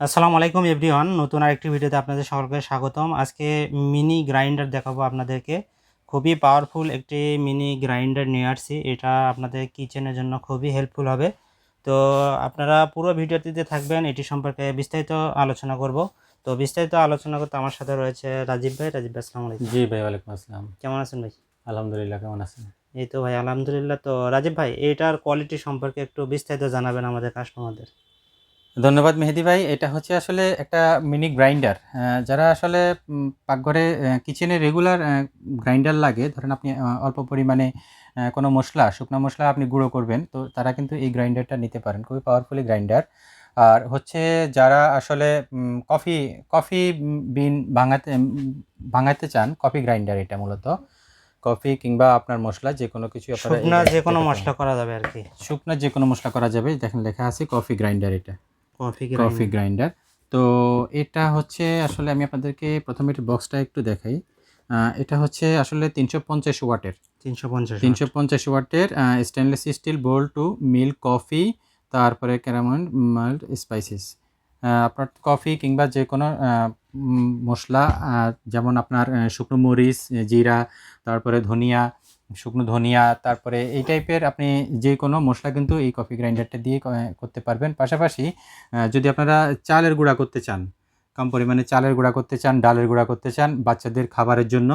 আসসালামু আলাইকুম এভরিওয়ান নতুন আরেকটি ভিডিওতে আপনাদের সকলকে স্বাগতম। আজকে মিনি গ্রাইন্ডার দেখাবো আপনাদেরকে। খুবই পাওয়ারফুল একটি মিনি গ্রাইন্ডার নিয়ে আসছি। এটা আপনাদের কিচেনের জন্য খুবই হেল্পফুল হবে। তো আপনারা পুরো ভিডিওটিতে থাকবেন এটি সম্পর্কে বিস্তারিত আলোচনা করব। তো বিস্তারিত আলোচনা করতে আমার সাথে রয়েছে রাজীব ভাই। রাজীব ভাই আসসালামু আলাইকুম। জি ভাই ওয়ালাইকুম আসসালাম। কেমন আছেন ভাই? আলহামদুলিল্লাহ কেমন আছেন? এই তো ভাই আলহামদুলিল্লাহ। তো রাজীব ভাই এটার কোয়ালিটি সম্পর্কে একটু বিস্তারিত জানাবেন আমাদের কাস্টমারদের ধন্যবাদ মেহেদি ভাই। এটা হচ্ছে আসলে একটা মিনি গ্রাইন্ডার। যারা আসলে পাকঘরে কিচেনে রেগুলার গ্রাইন্ডার লাগে ধরেন আপনি অল্প পরিমাণে কোনো মশলা শুকনো মশলা আপনি গুঁড়ো করবেন তো তারা কিন্তু এই গ্রাইন্ডারটা নিতে পারেন। খুবই পাওয়ারফুলি গ্রাইন্ডার। আর হচ্ছে যারা আসলে কফি কফি বিন ভাঙাতে ভাঙাতে চান কফি গ্রাইন্ডার এটা মূলত। কফি কিংবা আপনার মশলা যে কোনো কিছু শুকনা যে কোনো মশলা করা যাবে আর কি। শুকনো যে কোনো মশলা করা যাবে দেখেন লেখা আছে কফি গ্রাইন্ডার এটা। Coffee coffee grinder. তো এটা হচ্ছে আসলে আমি আপনাদেরকে প্রথমে একটু বক্সটা একটু দেখাই। এটা হচ্ছে আসলে তিনশো পঞ্চাশ ওয়াটের। তিনশো পঞ্চাশ তিনশো পঞ্চাশ ওয়াটের stainless steel bowl to milk coffee তারপরে ক্যারামন মাল্ট স্পাইসিস আপনার কফি কিংবা যে কোনো মশলা যেমন আপনার শুকনো মরিচ জিরা তারপরে ধনিয়া শুকনো ধনিয়া তারপরে এই টাইপের আপনি যে কোনো মশলা কিন্তু এই কফি গ্রাইন্ডারটা দিয়ে করতে পারবেন। পাশাপাশি যদি আপনারা চালের গুঁড়া করতে চান কম পরিমাণে চালের গুঁড়া করতে চান ডালের গুঁড়া করতে চান বাচ্চাদের খাবারের জন্য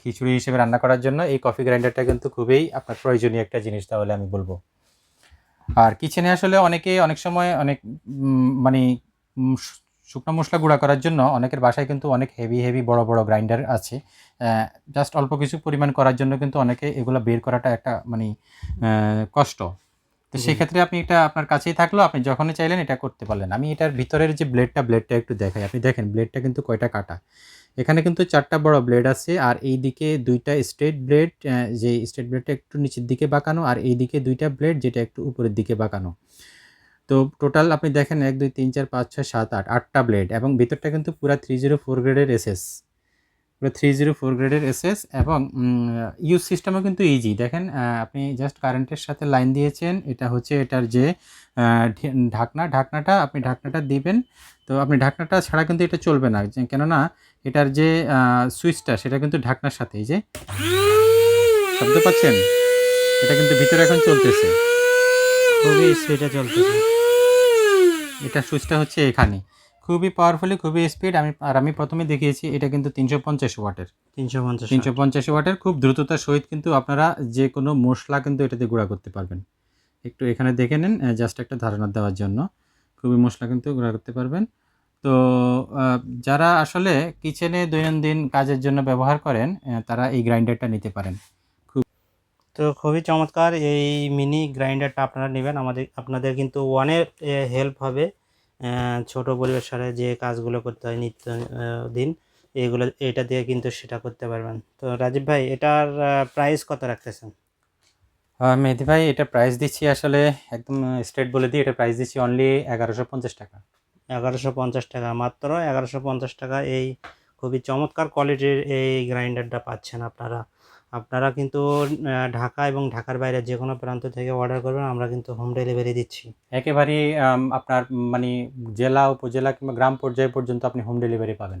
খিচুড়ি হিসেবে রান্না করার জন্য এই কফি গ্রাইন্ডারটা কিন্তু খুবই আপনার প্রয়োজনীয় একটা জিনিস তাহলে আমি বলব। আর কিচেনে আসলে অনেকে অনেক সময় অনেক মানে শুকনো মশলা গুঁড়া করার জন্য অনেকের বাসায় কিন্তু অনেক হেভি হেভি বড় বড় গ্রাইন্ডার আছে। জাস্ট অল্প কিছু পরিমাণ করার জন্য কিন্তু অনেকে এগুলো বের করাটা একটা মানে কষ্ট। তো। সেক্ষেত্রে আপনি এটা আপনার কাছেই থাকল আপনি যখনই চাইলেন এটা করতে পারলেন। আমি এটার ভিতরের যে ব্লেডটা ব্লেডটা একটু দেখাই। আপনি দেখেন ব্লেডটা কিন্তু কয়টা কাটা? এখানে কিন্তু চারটা বড় ব্লেড আছে আর এই দিকে দুইটা স্ট্রেট ব্লেড যে স্ট্রেট ব্লেডটা একটু নিচের দিকে বাঁকানো আর এই দিকে দুইটা ব্লেড যেটা একটু উপরের দিকে বাঁকানো। তো টোটাল আপনি দেখেন এক, দুই, তিন, চার, পাঁচ, ছয়, সাত, আট, আটটা ব্লেড এবং ভিতরটা কিন্তু পুরো থ্রি জিরো ফোর গ্রেডের এসএস পুরো থ্রি জিরো ফোর গ্রেডের এসএস এবং ইউজ সিস্টেমও কিন্তু ইজি দেখেন আপনি জাস্ট কারেন্টের সাথে লাইন দিয়েছেন, এটা হচ্ছে এটার যে ঢাকনা, ঢাকনাটা আপনি ঢাকনাটা দিবেন। তো আপনি ঢাকনাটা ছাড়া কিন্তু এটা চলবে না কেননা এটার যে সুইচটা সেটা কিন্তু ঢাকনার সাথে, এই যে, শব্দ পাচ্ছেন? এটা কিন্তু ভিতরে এখন চলতেছে। খুবই স্পিডে চলতেছে। এটা সুইচটা হচ্ছে এখানে। খুবই পাওয়ারফুলি খুবই স্পিড আমি আর আমি প্রথমে দেখিয়েছি এটা কিন্তু তিনশো পঞ্চাশ ওয়াটের। তিনশো পঞ্চাশ তিনশো পঞ্চাশ ওয়াটের খুব দ্রুততার সহিত কিন্তু আপনারা যে কোনো মশলা কিন্তু এটাতে গুঁড়া করতে পারবেন। একটু এখানে দেখে নেন জাস্ট একটা ধারণা দেওয়ার জন্য। খুবই মশলা কিন্তু গুঁড়া করতে পারবেন। তো যারা আসলে কিচেনে দৈনন্দিন কাজের জন্য ব্যবহার করেন তারা এই গ্রাইন্ডারটা নিতে পারেন। তো খুবই চমৎকার এই মিনি গ্রাইন্ডারটা আপনারা নেবেন। আমাদের আপনাদের কিন্তু অনেক হেল্প হবে ছোট পরিবেশে যে কাজগুলো করতে হয় নিত্য দিন এগুলো এটা দিয়ে কিন্তু সেটা করতে পারবেন। তো রাজীব ভাই এটার প্রাইস কত রাখতেছেন? মেহেদি ভাই এটা প্রাইস দিচ্ছি আসলে একদম স্ট্রেট বলে দিই এটা প্রাইস দিচ্ছি অনলি এগারোশো পঞ্চাশ টাকা। এগারোশো পঞ্চাশ টাকা মাত্র এগারোশো পঞ্চাশ টাকা। এই খুবই চমৎকার কোয়ালিটির এই গ্রাইন্ডারটা পাচ্ছেন আপনারা। আপনারা কিন্তু ঢাকা এবং ঢাকার বাইরে যে কোনো প্রান্ত থেকে অর্ডার করবেন আমরা কিন্তু হোম ডেলিভারি দিচ্ছি। একেবারেই আম, আপনার মানে জেলা উপজেলা কিংবা গ্রাম পর্যায়ে পর্যন্ত আপনি হোম ডেলিভারি পাবেন।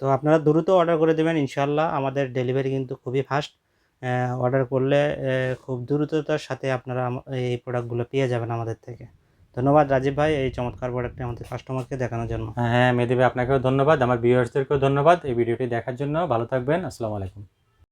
তো আপনারা দ্রুত অর্ডার করে দেবেন ইনশাল্লাহ আমাদের ডেলিভারি কিন্তু খুবই ফাস্ট অর্ডার করলে খুব দ্রুততার সাথে আপনারা এই প্রোডাক্টগুলো পেয়ে যাবেন আমাদের থেকে। ধন্যবাদ রাজীব ভাই, এই চমৎকার প্রোডাক্টটি আমাদের কাস্টমারকে দেখানোর জন্য। হ্যাঁ মেদিবে ভাই, আপনাকেও ধন্যবাদ, আমার ভিউয়ার্সদেরকেও ধন্যবাদ। এই ভিডিওটি দেখার জন্য ভালো থাকবেন, আসসালামু আলাইকুম।